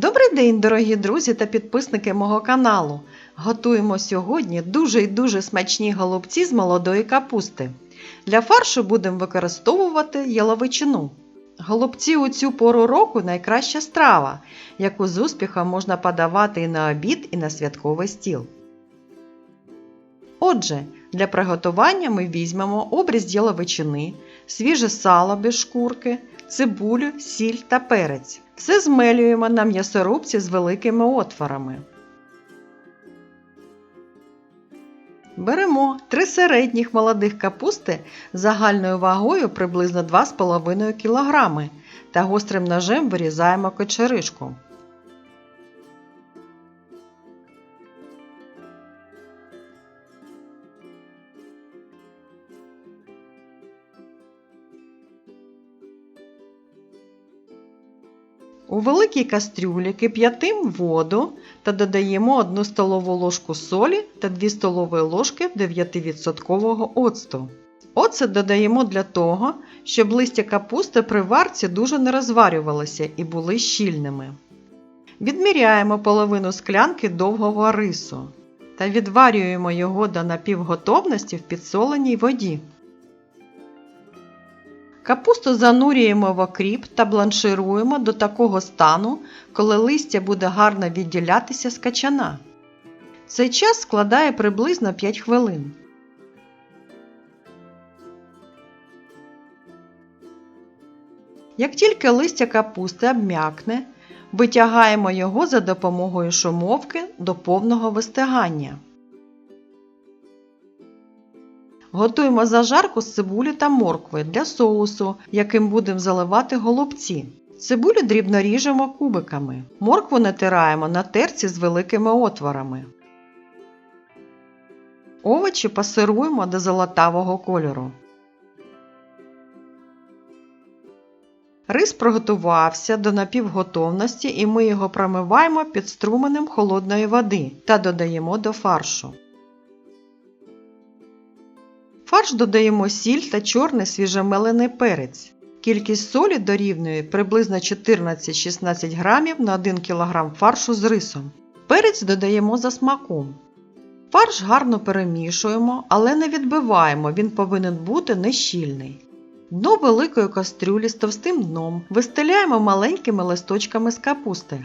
Добрий день, дорогі друзі та підписники мого каналу. Готуємо сьогодні дуже і дуже смачні голубці з молодої капусти. Для фаршу будемо використовувати яловичину. Голубці у цю пору року найкраща страва, яку з успіхом можна подавати і на обід, і на святковий стіл. Отже, для приготування ми візьмемо обріз яловичини, свіже сало без шкурки, цибулю, сіль та перець. Все змелюємо на м'ясорубці з великими отворами. Беремо три середніх молодих капусти загальною вагою приблизно 2,5 кг та гострим ножем вирізаємо кочеришку. У великій кастрюлі кип'ятим воду та додаємо 1 столову ложку солі та 2 столові ложки 9% оцту. Оцет додаємо для того, щоб листя капусти при варці дуже не розварювалися і були щільними. Відміряємо половину склянки довгого рису та відварюємо його до напівготовності в підсоленій воді. Капусту занурюємо в окріп та бланшируємо до такого стану, коли листя буде гарно відділятися з качана. Цей час складає приблизно 5 хвилин. Як тільки листя капусти обм'якне, витягаємо його за допомогою шумовки до повного вистигання. Готуємо зажарку з цибулі та моркви для соусу, яким будемо заливати голубці. Цибулю дрібно ріжемо кубиками. Моркву натираємо на терці з великими отворами. Овочі пасируємо до золотавого кольору. Рис приготувався до напівготовності і ми його промиваємо під струменем холодної води та додаємо до фаршу. Фарш додаємо сіль та чорний свіжомелений перець. Кількість солі дорівнює приблизно 14-16 грамів на 1 кг фаршу з рисом. Перець додаємо за смаком. Фарш гарно перемішуємо, але не відбиваємо, він повинен бути нещільний. Дно великої кастрюлі з товстим дном вистеляємо маленькими листочками з капусти.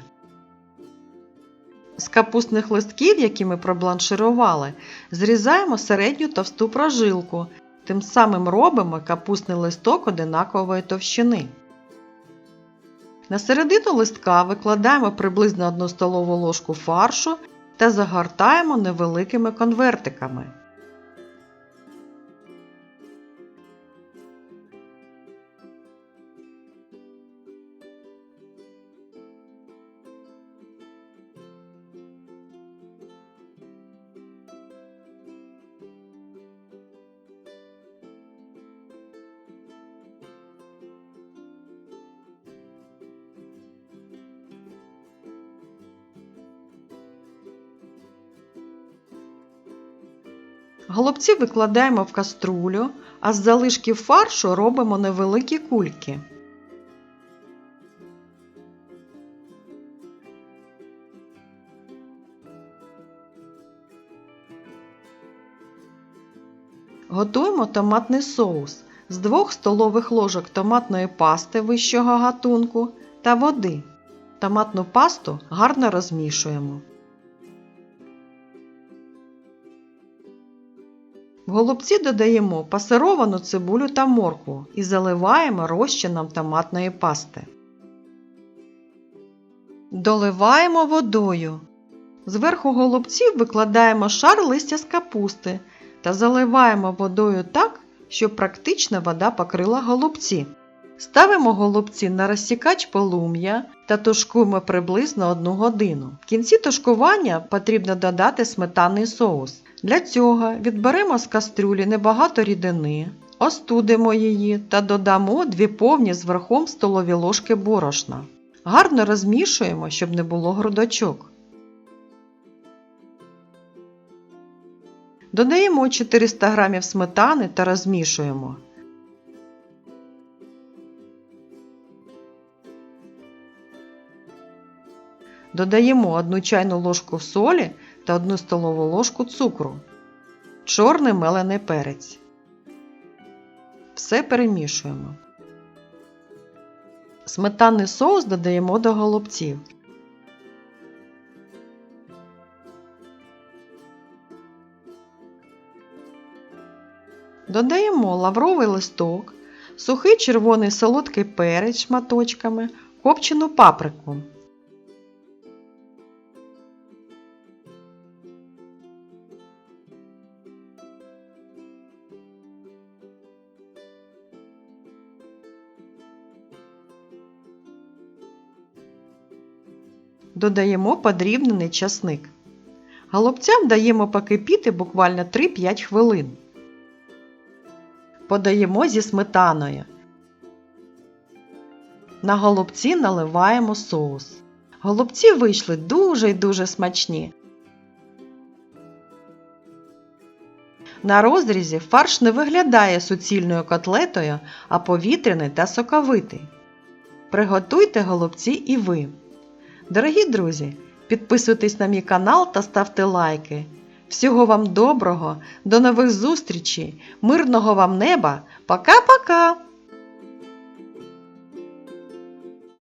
З капустних листків, які ми пробланширували, зрізаємо середню товсту прожилку, тим самим робимо капустний листок одинакової товщини. На середину листка викладаємо приблизно 1 столову ложку фаршу та загортаємо невеликими конвертиками. Голубці викладаємо в каструлю, а з залишків фаршу робимо невеликі кульки. Готуємо томатний соус з 2 столових ложок томатної пасти вищого гатунку та води. Томатну пасту гарно розмішуємо. В голубці додаємо пасировану цибулю та моркву і заливаємо розчином томатної пасти. Доливаємо водою. Зверху голубців викладаємо шар листя з капусти та заливаємо водою так, щоб практично вода покрила голубці. Ставимо голубці на розсікач полум'я та тушкуємо приблизно 1 годину. В кінці тушкування потрібно додати сметанний соус. Для цього відберемо з кастрюлі небагато рідини, остудимо її та додамо дві повні з верхом столові ложки борошна. Гарно розмішуємо, щоб не було грудочок. Додаємо 400 г сметани та розмішуємо. Додаємо 1 чайну ложку солі та 1 столову ложку цукру. Чорний мелений перець. Все перемішуємо. Сметанний соус додаємо до голубців. Додаємо лавровий листок, сухий червоний солодкий перець шматочками, копчену паприку. Додаємо подрібнений часник. Голубцям даємо покипіти буквально 3-5 хвилин. Подаємо зі сметаною. На голубці наливаємо соус. Голубці вийшли дуже й дуже смачні. На розрізі фарш не виглядає суцільною котлетою, а повітряний та соковитий. Приготуйте голубці і ви. Дорогі друзі, підписуйтесь на мій канал та ставте лайки. Всього вам доброго, до нових зустрічей, мирного вам неба. Пока-пока!